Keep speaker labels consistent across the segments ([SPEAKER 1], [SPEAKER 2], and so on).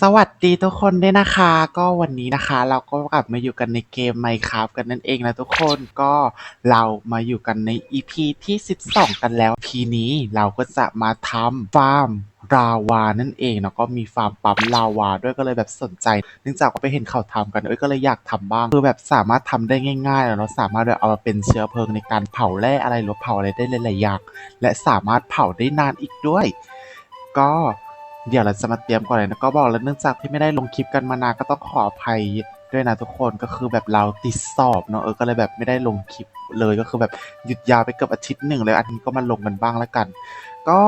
[SPEAKER 1] สวัสดีทุกคนด้วยนะคะ ก็วันนี้นะคะเราก็กลับมาอยู่กันในเกม Minecraft กันนั่นเองนะทุกคนก็เรามาอยู่กันใน EP ที่ 12 กันแล้ว EP นี้เราก็จะมาทำฟาร์มลาวานั่นเองแล้วก็มีฟาร์มปั๊มลาวาด้วยก็เลยแบบสนใจ เนื่องจากว่าไปเห็นเขาทำกันเอ้ยก็เลยอยากทำบ้างคือแบบสามารถทำได้ง่ายๆแล้วเราสามารถแบบเอามาเป็นเชื้อเพลิงในการเผาแร่อะไรหรือเผาอะไรได้หลายๆอย่างและสามารถเผาได้นานอีกด้วย ก็ เดี๋ยวเราจะมาเตรียมก่อนเลยนะก็บอกแล้วเนื่องจากที่ไม่ได้ลงคลิปกันมานานก็ต้องขออภัยด้วยนะทุกคนก็คือแบบเราติดสอบเนาะเออก็เลยแบบไม่ได้ลงคลิปเลยก็คือแบบหยุดยาวไปเกือบอาทิตย์หนึ่งเลยอันนี้ก็มาลงกันบ้างแล้วกัน ก็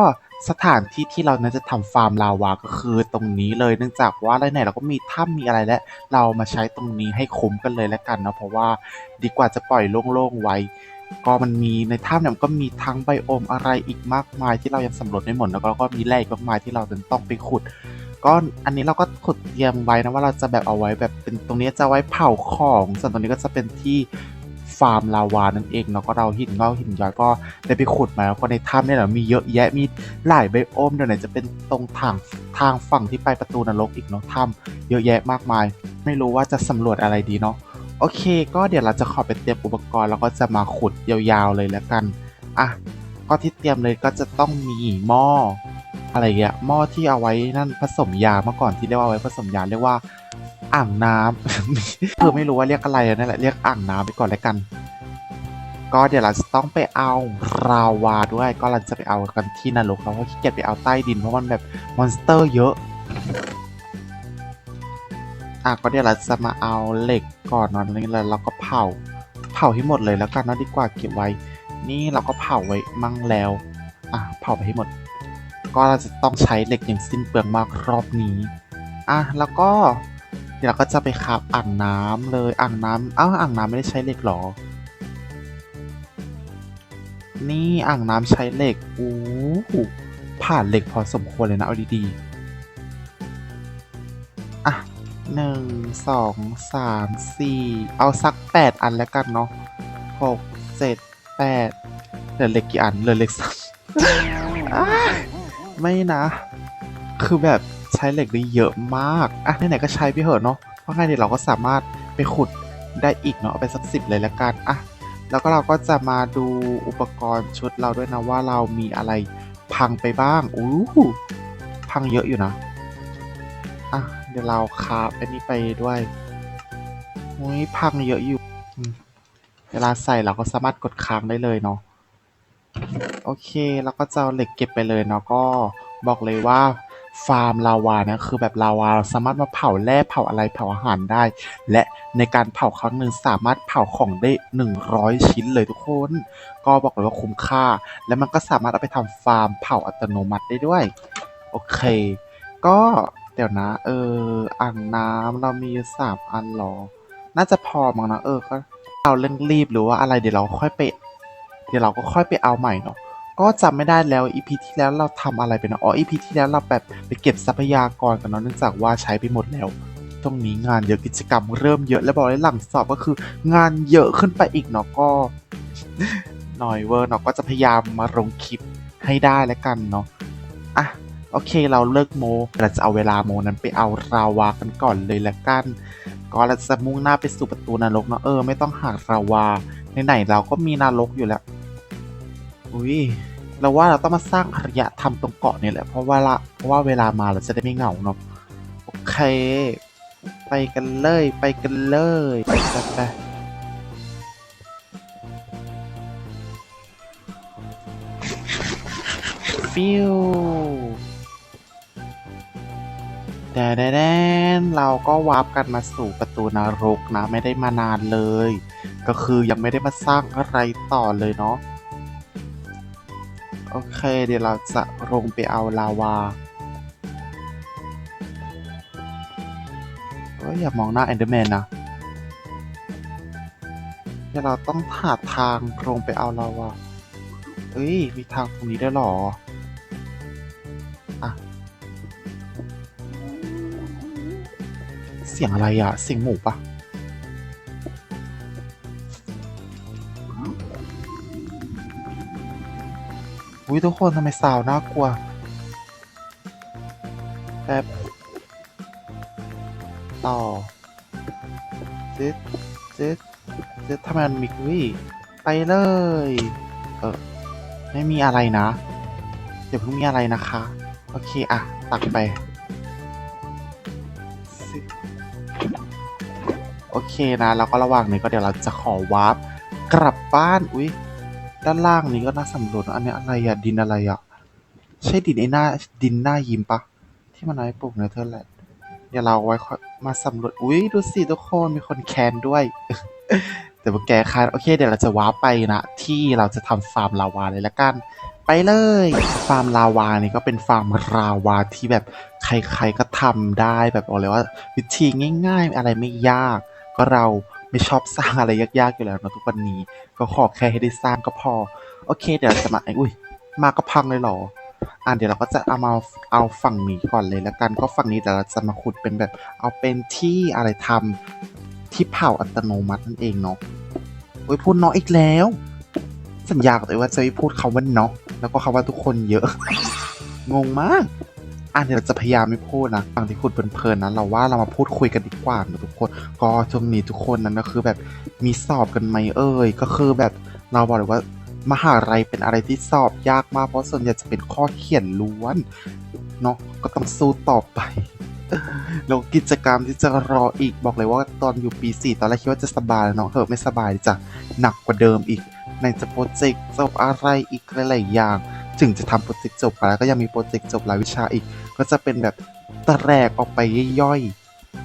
[SPEAKER 1] สถานที่ที่เรานั้นจะทำฟาร์มลาวาก็คือตรงนี้เลยเนื่องจากว่าไหนเราก็มีถ้ำมีอะไรแล้วเรามาใช้ตรงนี้ให้คุ้มกันเลยแล้วกันเนาะเพราะว่าดีกว่าจะปล่อยโล่งๆไว้ ก็มันมีในถ้ำเนี่ยมันก็มีทั้งไบโอมอะไรอีกมากมายที่เรายังสำรวจไม่หมดแล้วก็ก็มีแร่อีกมากมายที่เราต้องไปขุดก็อันนี้เราก็ขุดเตรียมไว้นะว่าเราจะแบบเอาไว้แบบเป็นตรงนี้จะไว้เผาของส่วนตรงนี้ก็จะเป็นที่ฟาร์มลาวานั่นเองเนาะก็เราหินเงอกหินย้อยก็ได้ไปขุดมาแล้วก็ในถ้ำเนี่ยเรามีเยอะแยะมีหลายไบโอมเดี๋ยวไหนจะเป็นตรงทางทางฝั่งที่ไปประตูนรกอีกเนาะถ้ำเยอะแยะมากมาย ไม่รู้ว่าจะสำรวจอะไรดีเนาะ โอเค ก็เดี๋ยวเราจะขอไปเตรียมอุปกรณ์แล้วก็จะมาขุดยาวๆเลยแล้วกัน อะ ก็ที่เตรียมเลยก็จะต้องมีหม้ออะไรเงี้ยหม้อที่เอาไว้นั่นผสมยาเมื่อก่อนที่เรียกว่าเอาไว้ผสมยาเรียกว่าอ่างน้ำคือไม่รู้ว่าเรียกอะไรนั่นแหละเรียกอ่างน้ำไปก่อนแล้วกัน ก็เดี๋ยวเราจะต้องไปเอาราวาด้วย ก็เราจะไปเอากันที่นรกเราก็ขี้เกียจไปเอาใต้ดินเพราะมันแบบมอนสเตอร์เยอะ อะก็เดี๋ยวเราจะมาเอาเหล็กก่อนเนอนนี้เลยเราก็เผา เผาให้หมดเลยแล้วกันเนะดีกว่าเก็บไว้ นี่เราก็เผาไว้มั่งแล้ว อะเผาไปให้หมด ก็เราจะต้องใช้เหล็กอย่างสิ้นเปลืองมากรอบนี้ อะแล้วก็เดี๋ยวเราก็จะไปขับอ่างน้ำเลยอ่างน้ำอ้าวอ่างน้ำไม่ได้ใช้เหล็กหรอ นี่อ่างน้ำใช้เหล็กอู้หูผ่านเหล็กพอสมควรเลยนะเอาดีๆ หนึ่งสองสามสี่เอาสักแปดอันแล้วกันเนาะหกเจ็ดแปดเหลือเหล็กกี่อันเหลือเหล็กสามไม่นะ คือแบบใช้เหล็กได้เยอะมากอะไหนๆก็ใช้ไปเถอะเนาะเพราะงั้นเดี๋ยวเราก็สามารถไปขุดได้อีกเนาะเอาไปสักสิบเลยละกันอะแล้วก็เราก็จะมาดูอุปกรณ์ชุดเราด้วยนะว่าเรามีอะไรพังไปบ้างอู้พังเยอะอยู่นะอะเดี๋ยวเราคาบอันนี้ไปด้วยอุ้ยพังเยอะอยู่อืมเวลาใส่เราก็สามารถกดค้างได้เลยเนาะโอเค แล้วก็จะเอาเหล็กเก็บไปเลยเนาะก็บอกเลยว่าฟาร์มลาวาเนี่ยคือแบบลาวาเราสามารถมาเผาแร่เผาอะไรเผาอาหารได้ และในการเผาครั้งหนึ่งสามารถเผาของได้ 100 ชิ้นเลยทุกคน ก็บอกเลยว่าคุ้มค่า และมันก็สามารถเอาไปทำฟาร์มเผาอัตโนมัติได้ด้วย โอเค ก็ เดี๋ยวนะ เออ อ่างน้ำเรามีสามอันหรอ น่าจะพอมั้งนะ เออ ก็เราเร่งรีบหรือว่าอะไรเดี๋ยวเราค่อยไป เดี๋ยวเราก็ค่อยไปเอาใหม่เนาะ ก็จำไม่ได้แล้ว EP ที่แล้วเราทำอะไรไปนะอ๋อ EP ที่แล้วเราแบบไปเก็บทรัพยากรกันเนาะเนื่องจากว่าใช้ไปหมดแล้ว ตรงนี้งานเยอะกิจกรรมเริ่มเยอะแล้วบอกเลยหลังสอบก็คือ งานเยอะขึ้นไปอีกเนาะก็หน่อยเวอร์เนาะก็จะพยายามมาลงคลิปให้ได้แล้วกันเนาะ อะ โอเคเราเลิกโมเราจะเอาเวลาโมนั้นไปเอาราวากันก่อนเลยละกัน ก็เราจะมุ่งหน้าไปสู่ประตูนรกเนาะเออไม่ต้องหาราวาไหนๆเราก็มีนรกอยู่แล้ว อุ้ยเราว่าเราต้องมาสร้างอารยธรรมตรงเกาะนี่แหละเพราะว่าละเพราะว่าเวลามาเราจะได้ไม่เหงาเนาะโอเค ไปกันเลยไปกันเลยไปไปไปฟิว แต่แดนเราก็วาร์ปกันมาสู่ประตูนรกนะ ไม่ได้มานานเลย ก็คือยังไม่ได้มาสร้างอะไรต่อเลยเนาะโอเค เดี๋ยวเราจะลงไปเอาลาวาเอ้ยอย่ามองหน้าเอนเดอร์แมนนะเดี๋ยวเราต้องหาทางลงไปเอาลาวาเอ้ย มีทางตรงนี้ได้หรอ สียงอะไรอะ เสียงหมูปะอุ้ยทุกคนทำไมสาวน่ากลัวแป๊บต่อจึ๊ดจึ๊ดจึ๊ดทำไมมันมีวิไปเลย เออไม่มีอะไรนะ เดี๋ยวเพิ่งมีอะไรนะคะ โอเค อะ ตักไป เคนะแล้วก็ระหว่างนี้ก็เดี๋ยวเราจะขอวาร์ปกลับบ้านอุ๊ยด้านล่างนี้ก็น่าสำรวจอันนี้อะไรอะดินอะไรอะใช่ดินไอ้หน้าดินหน้ายิ้มปะที่มันเอาไว้ปลูกเนเธอร์แลนด์เดี๋ยวเราไว้มาสำรวจอุ๊ยดูสิทุกคนมีคนแคนด้วย แต่ว่าแกคานโอเค เดี๋ยวเราจะว้าร์ปไปนะที่เราจะทำฟาร์มลาวาเลยละกัน ไปเลย ฟาร์มลาวานี่ก็เป็นฟาร์มลาวาที่แบบใครๆก็ทำได้แบบบอกเลยว่า วิธีง่าย ๆ อะไรไม่ยาก ก็เราไม่ชอบสร้างอะไรยากๆอยู่แล้วนะทุกวันนี้ ก็ขอแค่ให้ได้สร้างก็พอ โอเค เดี๋ยวเราจะมาอุ้ย มาก็พังเลยเหรอ อะเดี๋ยวเราก็จะเอามาเอาฝั่งนี้ก่อนเลยแล้วกันก็ฝั่งนี้เดี๋ยวเราจะมาขุดเป็นแบบเอาเป็นที่อะไรทำที่เผาอัตโนมัตินั่นเองเนาะโอ้ยพูดเนาะอีกแล้ว สัญญากับตัวเองว่าจะไม่พูดคำว่าเนาะแล้วก็คำว่าทุกคนเยอะ งงมาก อะเดี๋ยวเราจะพยายามไม่พูดนะฟังที่ขุดเพลินๆนะเราว่าเรามาพูดคุยกันดีกว่านะทุกคน ก็ช่วงนี้ทุกคนนั้นก็คือแบบมีสอบกันไหมเอ่ยก็คือแบบเราบอกเลยว่ามหาลัยเป็นอะไรที่สอบยากมากเพราะส่วนใหญ่จะเป็นข้อเขียนล้วนเนาะก็ต้องสู้ต่อไปแล้วกิจกรรมที่จะรออีกบอกเลยว่าตอนอยู่ปีสี่ตอนแรกคิดว่าจะสบายเนาะเถอะไม่สบายจ้ะหนักกว่าเดิมอีกในจะโปรเจกต์จบอะไรอีกหลายๆอย่าง ถึงจะทำโปรเจกต์จบไปแล้วก็ยังมีโปรเจกต์จบรายวิชาอีก ก็จะเป็นแบบตะแรกออกไปย่อย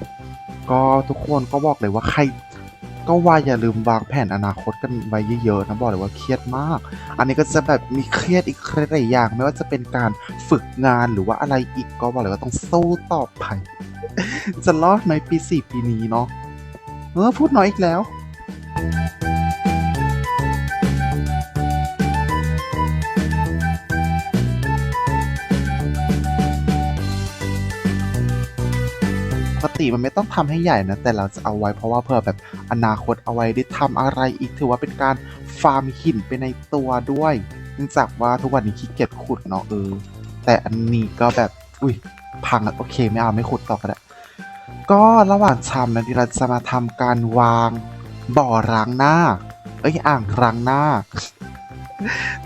[SPEAKER 1] ๆ ก็ทุกคนก็บอกเลยว่าใครก็ว่าอย่าลืมวางแผนอนาคตกันไว้เยอะๆนะบอกเลยว่าเครียดมาก อันนี้ก็จะแบบมีเครียดอีกหลายอย่าง ไม่ว่าจะเป็นการฝึกงานหรือว่าอะไรอีกก็บอกเลยว่าต้องสู้ต่อไป จะรอดในปีสี่ปีนี้เนาะเออพูดน้อยอีกแล้ว กติมันไม่ต้องทำให้ใหญ่นะ แต่เราจะเอาไว้เพราะว่าเผื่อแบบอนาคตเอาไว้ได้ทำอะไรอีกถือว่าเป็นการฟาร์มหินไปในตัวด้วยเนื่องจากว่าทุกวันนี้ขี้เกียจขุดเนาะเออแต่อันนี้ก็แบบอุ้ยพังแล้วโอเคไม่เอาไม่ขุดต่อก็ได้ก็ระหว่างทำนะที่เราจะมาทำการวางบ่อล้างหน้า เอ้ยอ่างล้างหน้า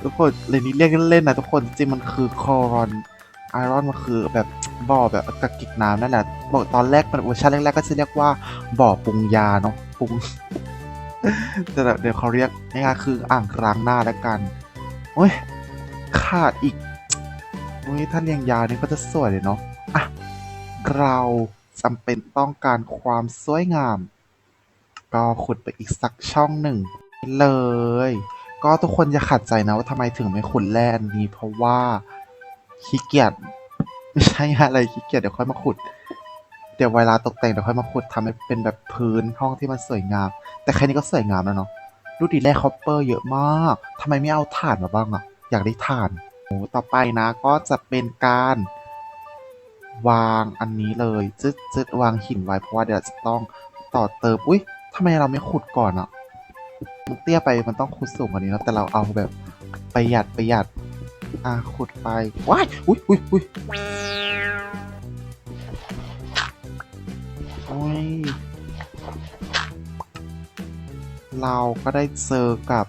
[SPEAKER 1] ทุกคนเลยนี้เรียกเล่นๆนะทุกคนจริงมันคือคอรอน ไอรอนมันคือแบบบ่อแบบกระกิกน้ำนั่นแหละบอกตอนแรกมันเวอร์ชันแรกๆก็จะเรียกว่าบ่อปรุงยาเนาะปรุงแต่เดี๋ยวเขาเรียกง่คืออ่างล้างหน้าแล้วกันโอ้ยขาดอีกโอ้ยถ้าเรียงยาวนี่ก็จะสวยเลยเนาะอะเราจำเป็นต้องการความสวยงาม ก็ขุดไปอีกสักช่องหนึ่งเลย ก็ทุกคนอย่าขัดใจนะว่าทำไมถึงไม่ขุดแร่อันนี้เพราะว่า ขี้เกียจไม่ใช่อะไรขี้เกียจเดี๋ยวค่อยมาขุด เดี๋ยวเวลาตกแต่งเดี๋ยวค่อยมาขุดทำให้เป็นแบบพื้นห้องที่มันสวยงาม แต่แค่นี้ก็สวยงามแล้วเนาะดูดีแร่คอปเปอร์เยอะมากทำไมไม่เอาถ่านมาบ้างอะอยากได้ถ่านโอ้ต่อไปนะก็จะเป็นการ วางอันนี้เลยจึ๊ดจึ๊ดวางหินไว้เพราะว่าเดี๋ยวจะต้องต่อเติมอุ้ยทำไมเราไม่ขุดก่อนอะมันเตี้ยไปมันต้องขุดสูงกว่านี้นะแต่เราเอาแบบประหยัดประหยัด อะขุดไปว้ายอุ้ยอุ้ยอุ้ยโอ้ยเราก็ได้เจอกับ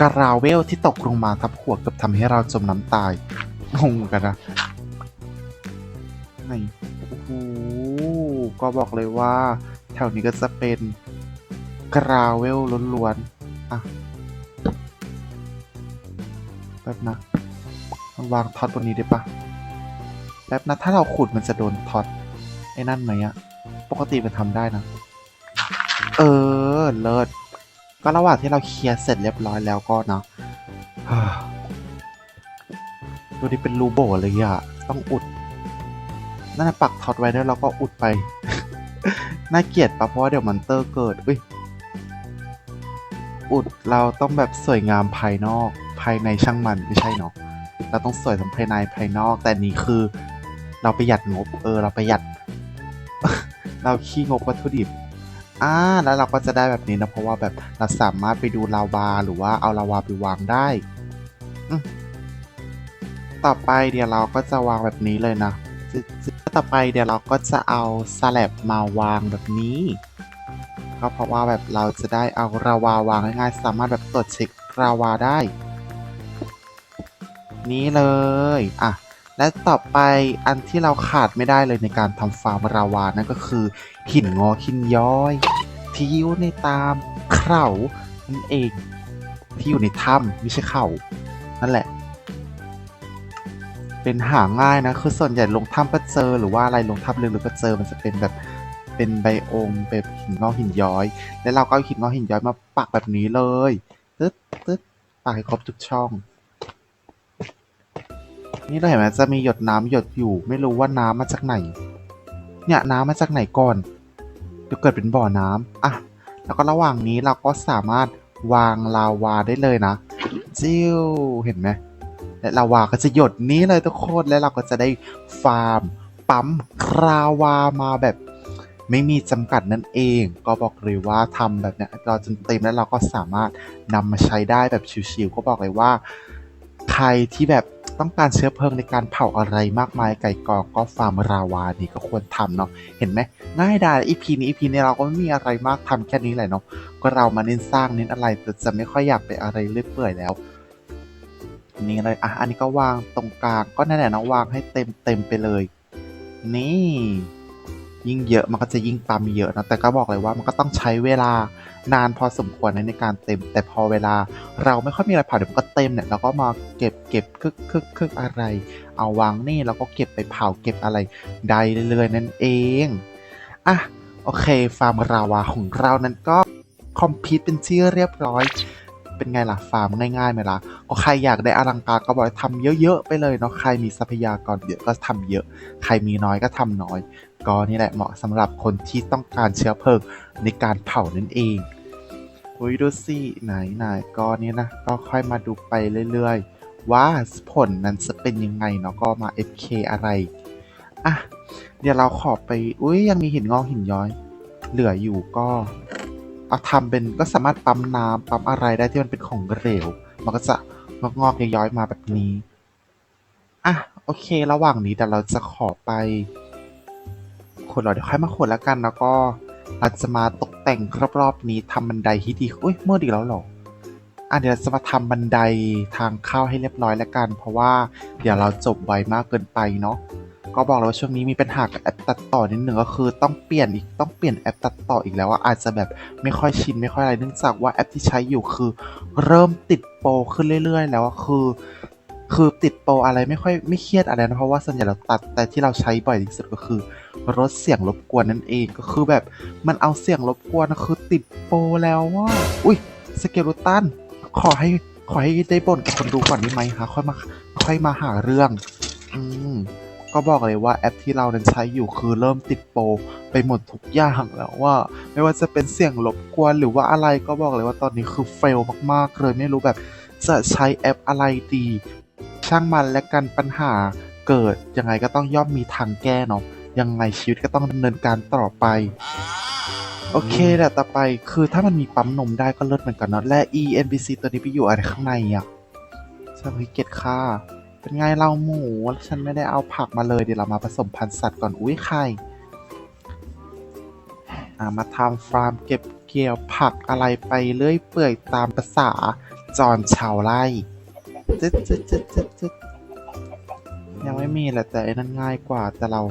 [SPEAKER 1] กราเวลที่ตกลงมาทับหัวกับทำให้เราจมน้ำตายงงกันนะไหนโอ้โหก็บอกเลยว่า แถวนี้ก็จะเป็นกราเวลล้วนๆอะ ป๊บนะมันวางท็อตบนนี้ได้ปะแป๊บนะถ้าเราขุดมันจะโดนท็อตไอ้นั่นไหมอะปกติมันทำได้นะ เออ เลิศ ก็ระหว่างที่เราเคลียร์เสร็จเรียบร้อยแล้วก็เนาะดูนี่เป็นรูโบเลยอะต้องอุด นั่นนะปักท็อตไว้แล้วเราก็อุดไป น่าเกลียดปะเพราะว่าเดี๋ยวมอนเตอร์เกิด อุ้ย อุดเราต้องแบบสวยงามภายนอกายในช่างมันไม่ใช่เนาะเราต้องสวยทั้งภายในภายนอก แต่นี่คือ เราประหยัดงบ เออ เราประหยัด เราขี้งบวัตถุดิบอ่าแล้วเราก็จะได้แบบนี้นะเพราะว่าแบบเราสามารถไปดูลาวาหรือว่าเอาลาวาไปวางได้ต่อไปเดี๋ยวเราก็จะวางแบบนี้เลยนะต่อไปเดี๋ยวเราก็จะเอาสแลบมาวางแบบนี้ก็เพราะว่าแบบเราจะได้เอาราวาวางง่ายๆสามารถแบบตรวจเช็คราวาได้ นี้เลย อะ และต่อไปอันที่เราขาดไม่ได้เลยในการทำฟาร์มราวานั่นก็คือ หินงอหินย้อย ที่อยู่ในตามเขานั่นเอง ที่อยู่ในถ้ำไม่ใช่เขานั่นแหละ เป็นหาง่ายนะ คือส่วนใหญ่ลงถ้ำก็เจอหรือว่าอะไรลงถ้ำลึกๆก็เจอมันจะเป็นแบบเป็นไบโอมเป็นหินงอกหินย้อย แล้วเราก็เอาหินงอกหินย้อยมาปักแบบนี้เลยตึ๊ดตึ๊ดปักให้ครบทุกช่อง นี่เราเห็นไหมจะมีหยดน้ำหยดอยู่ ไม่รู้ว่าน้ำมาจากไหน เนี่ยน้ำมาจากไหนก่อนเดี๋ยวเกิดเป็นบ่อน้ำอะแล้วก็ระหว่างนี้เราก็สามารถวางลาวาได้เลยนะจิ้วเห็นไหมและลาวาก็จะหยดนี้เลยทุกคนแล้วเราก็จะได้ฟาร์มปั๊มคราวามาแบบไม่มีจำกัดนั่นเอง ก็บอกเลยว่าทำแบบเนี้ยเราจนเต็มแล้วเราก็สามารถนำมาใช้ได้แบบชิวๆก็บอกเลยว่า ใครที่แบบ ต้องการเชื้อเพลิงในการเผาอะไรมากมายไก่กอก็ฟาร์มราวานี่ก็ควรทำเนาะเห็นไหมง่ายดายอีพีนี้อีพีนี้เราก็ไม่มีอะไรมากทำแค่นี้แหละเนาะก็เรามาเน้นสร้างเน้นอะไรแต่จะไม่ค่อยอยากไปอะไรเรื่อยเปื่อยแล้วนี่เลยอะอันนี้ก็วางตรงกลางก็นั่นแหละนะวางให้เต็มเต็มไปเลย นี่ ยิ่งเยอะมันก็จะยิ่งปั๊มเยอะนะแต่ก็บอกเลยว่ามันก็ต้องใช้เวลานานพอสมควรนในการเต็ม แต่พอเวลาเราไม่ค่อยมีอะไรเผาเดี๋ยวมันก็เต็มเนี่ยเราก็มาเก็บเก็บคึกคึกคึกอะไร เอาวางนี่แล้วก็เก็บไปเผาเก็บอะไรได้เรื่อยๆนั่นเองอะโอเคฟาร์มราวาของเรานั้นก็คอมพิวเป็นที่เรียบร้อยเป็นไงล่ะฟาร์มง่ายๆไหมล่ะก็ใครอยากได้อลังการก็บอกให้ทำเยอะๆไปเลยเนาะใครมีทรัพยากรเยอะก็ทำเยอะ ใครมีน้อยก็ทำน้อย ก็นี่แหละเหมาะสำหรับคนที่ต้องการเชื้อเพลิงในการเผานั่นเองอุ้ยดูสิไหนไหนก็นี่นะ ก็ค่อยมาดูไปเรื่อย ๆ ว่าผลนั้นจะเป็นยังไงเนาะก็มา FK อะไรอะเดี๋ยวเราขอไป อุ้ยยังมีหินงอกหินย้อย เหลืออยู่ก็ เอาทำเป็นก็สามารถปั๊มน้ำปั๊มอะไรได้ที่มันเป็นของเหลว มันก็จะงอกงอกย้อยมาแบบนี้ อะ โอเค ระหว่างนี้เดี๋ยวเราจะขอไป ขุดเหรอเดี๋ยวค่อยมาขุดแล้วกัน แล้วก็เราจะมาตกแต่งรอบๆนี้ทำบันไดที่ดีอุ้ยเมื่อดีแล้วหรออะเดี๋ยวเราจะมาทำบันไดทางเข้าให้เรียบร้อยแล้วกัน เพราะว่าเดี๋ยวเราจบไวมากเกินไปเนาะก็บอกเลยว่าช่วงนี้มีปัญหากับแอปตัดต่อนิดหนึ่งก็คือต้องเปลี่ยนอีกต้องเปลี่ยนแอปตัดต่ออีกแล้วว่าอาจจะแบบไม่ค่อยชินไม่ค่อยอะไรเนื่องจากว่าแอปที่ใช้อยู่คือ เริ่มติดโปรขึ้นเรื่อย ๆ แล้วอะคือ คือติดโปรอะไรไม่ค่อยไม่เครียดอะไรนะเพราะว่าส่วนใหญ่เราตัดแต่ที่เราใช้บ่อยที่สุดก็คือลดเสียงรบกวนนั่นเองก็คือแบบมันเอาเสียงรบกวนคือติดโปรแล้วว่า อุ้ยสเกลตันขอให้ขอให้ได้บ่นกับคนดูก่อนได้ไหมคะค่อยมาค่อยมาหาเรื่อง อืมก็บอกเลยว่าแอปที่เรานั้นใช้อยู่คือเริ่มติดโปรไปหมดทุกอย่างแล้วว่า ไม่ว่าจะเป็นเสียงรบกวนหรือว่าอะไรก็บอกเลยว่าตอนนี้คือเฟลมากๆเลยไม่รู้แบบจะใช้แอปอะไรดี ช่างมันและกันปัญหาเกิดยังไงก็ต้องย่อมมีทางแก้เนาะยังไงชีวิตก็ต้องดำเนินการต่อไป โอเคแหละต่อไปคือถ้ามันมีปั๊มนมได้ก็เลิศเหมือนกันเนาะและ ENPC ตัวนี้ไปอยู่อะไรข้างในอะสวิเกตค่ะ เป็นไงเราหมูฉันไม่ได้เอาผักมาเลยเดี๋ยวเรามาผสมพันธุ์สัตว์ก่อนอุ้ยไข่อ่ามาทำฟาร์มเก็บเกี่ยวผักอะไรไปเรื่อยเปื่อยตามภาษาจอนชาวไร่ จึ๊ดจึ๊ดจึ๊ดจึ๊ดจึ๊ดยังไม่มีแหละแต่ไอ้นั่นง่ายกว่าแต่เรา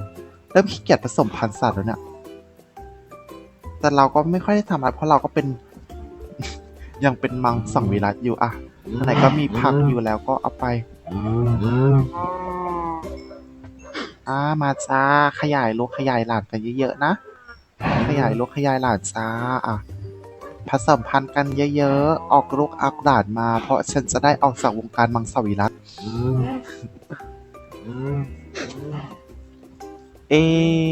[SPEAKER 1] เริ่มขี้เกียจผสมพันธุ์สัตว์แล้วเนี่ยแต่เราก็ไม่ค่อยได้ทำอะไรเพราะเราก็เป็น ยังเป็นมังสังวิรัตอยู่อะไหนก็มีผักอยู่แล้วก็เอาไปอ่ามาจ้าขยายลูกขยายหลานกันเยอะๆนะ ขยายลูกขยายหลานจ้าอะ ผสมพันธุ์กันเยอะๆ ออกลูกอักหลานมา เพราะฉันจะได้ออกจากวงการมังสวิรัตเอ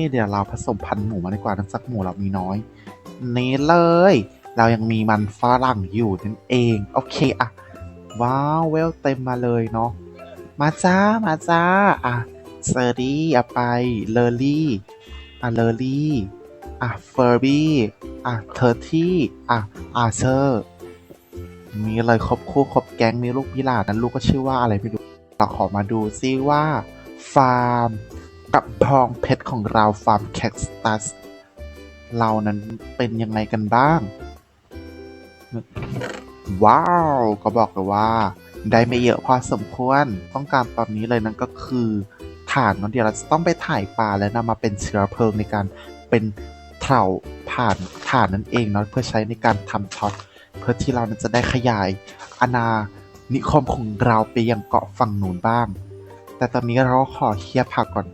[SPEAKER 1] เดี๋ยวเราผสมพันธุ์หมูมาดีกว่าเนื่องจากหมูเรามีน้อย นี่เลย เรายังมีมันฝรั่งอยู่นั่นเอง โอเคอะว้าวเวลเต็มมาเลยเนาะ มาจ้า มาจ้า อะเซอร์ดี้อะไป เลอรี่ อะเลอรี่ อะเฟอร์บี้อะเทอร์ที่อะอาเชอร์มีเลยครบคู่ครบแก๊งมีลูกพิลาดนั้นลูกก็ชื่อว่าอะไรไม่รู้เราขอมาดูซิว่า ฟาร์มกระพองเพชรของเราฟาร์มแคคตัสเรานั้นเป็นยังไงกันบ้าง ว้าว ก็บอกเลยว่า ได้ไม่เยอะพอสมควร ต้องการตอนนี้เลยนั่นก็คือถ่านเนาะเดี๋ยวเราจะต้องไปถ่ายปลาแล้วนำมาเป็นเชื้อเพลิงในการเป็น เผาผ่านถ่านนั่นเองเนาะเพื่อใช้ในการทำช็อตเพื่อที่เรานั้นจะได้ขยายอาณานิคมของเราไปยังเกาะฝั่งนู้นบ้าง แต่ตอนนี้เราขอเคลียร์ผักก่อน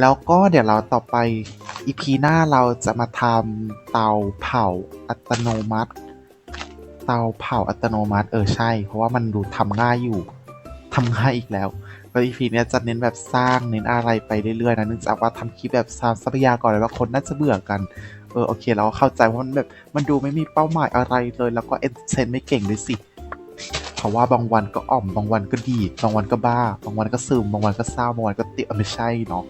[SPEAKER 1] แล้วก็เดี๋ยวเราต่อไปอีพีหน้าเราจะมาทำเตาเผาอัตโนมัติ เตาเผาอัตโนมัติเออใช่ เพราะว่ามันดูทำง่ายอยู่ทำง่ายอีกแล้ว แล้วอีพีเนี้ยจะเน้นแบบสร้างเน้นอะไรไปเรื่อยๆนะเนื่องจากว่าทำคลิปแบบสร้างทรัพยากรเลยว่าคนน่าจะเบื่อกันเออโอเคเราก็เข้าใจว่ามันแบบมันดูไม่มีเป้าหมายอะไรเลย แล้วก็เอนเซนไม่เก่งเลยสิเพราะว่าบางวันก็อ่อมบางวันก็ดีบางวันก็บ้า บางวันก็ซึมบางวันก็เศร้าบางวันก็ติไม่ใช่เนาะ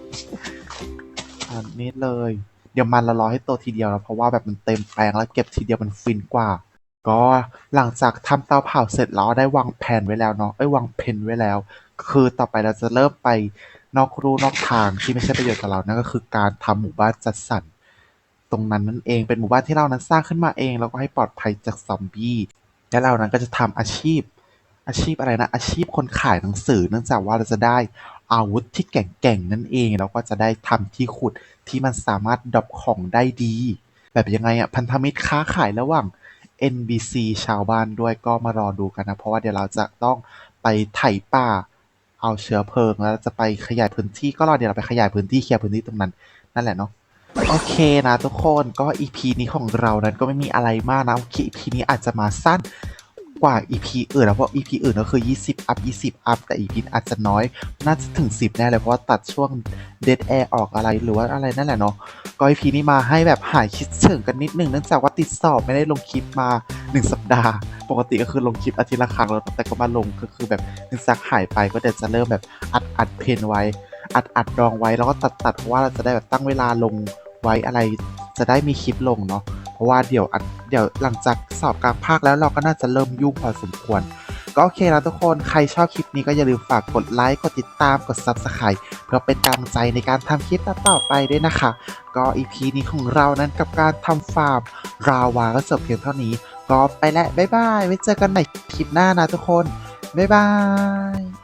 [SPEAKER 1] อันนี้เลย เดี๋ยวมันละรอให้โตทีเดียวนะเพราะว่าแบบมันเต็มแปลงแล้วเก็บทีเดียวมันฟินกว่า ก็หลังจากทำเตาเผาเสร็จแล้วได้วางแผนไว้แล้วเนาะ เอ้ย วางเพนไว้แล้ว คือต่อไปเราจะเริ่มไปนอกรูนอกทางที่ไม่ใช่ประโยชน์กับเรา นั่นก็คือการทำหมู่บ้านจัดสรรตรงนั้นนั่นเอง เป็นหมู่บ้านที่เรานั้นสร้างขึ้นมาเอง แล้วก็ให้ปลอดภัยจากซอมบี้ และเรานั้นก็จะทำอาชีพ อาชีพอะไรนะ อาชีพคนขายหนังสือ เนื่องจากว่าเราจะได้อาวุธที่แก่งๆนั่นเอง แล้วก็จะได้ทำที่ขุดที่มันสามารถดรอปของได้ดี แบบยังไงอะพันธมิตรค้าขายระหว่าง NBC ชาวบ้านด้วย ก็มารอดูกันนะ เพราะว่าเดี๋ยวเราจะต้องไปไถป่า เอาเชื้อเพลิง แล้วจะไปขยายพื้นที่ก็รอเดี๋ยวเราไปขยายพื้นที่เคลียร์พื้นที่ตรงนั้น นั่นแหละเนาะโอเคนะทุกคนก็ EP นี้ของเรานั้นก็ไม่มีอะไรมากนะโอเค EP นี้อาจจะมาสั้น กว่า EP อื่นนะเพราะ EP อื่นก็คือ 20 อัพ 20 อัพ แต่ EP อาจจะน้อย น่าจะถึง 10 แน่เลย เพราะว่าตัดช่วง Dead Air ออกอะไรหรือว่าอะไรนั่นแหละเนาะ ก็ EP นี้มาให้แบบหายคิดถึงกันนิดนึงเนื่องจากว่าติดสอบไม่ได้ลงคลิปมา 1 สัปดาห์ ปกติก็คือลงคลิปอาทิตย์ละครั้งแล้วแต่ก็มาลงก็คือแบบเนื่องจากหายไปก็เดี๋ยวจะเริ่มแบบอัดอัดเพนไว้ อัดอัดรองไว้แล้วก็ตัดตัดเพราะว่าเราจะได้แบบตั้งเวลาลงไว้อะไร จะได้มีคลิปลงเนาะ เพราะว่าเดี๋ยวอัดเดี๋ยวหลังจากสอบกลางภาคแล้วเราก็น่าจะเริ่มยุ่งพอสมควร ก็โอเคแล้วทุกคนใครชอบคลิปนี้ก็อย่าลืมฝากกดไลค์กดติดตามกด Subscribe เพื่อเป็นกำลังใจในการทำคลิปต่อไปด้วยนะคะ ก็ EP นี้ของเรานั้นกับการทำฟาร์มราวาก็จบเพียงเท่านี้ก็ไปแล้วบ๊ายบายไว้เจอกันใหม่คลิปหน้านะทุกคนบ๊ายบาย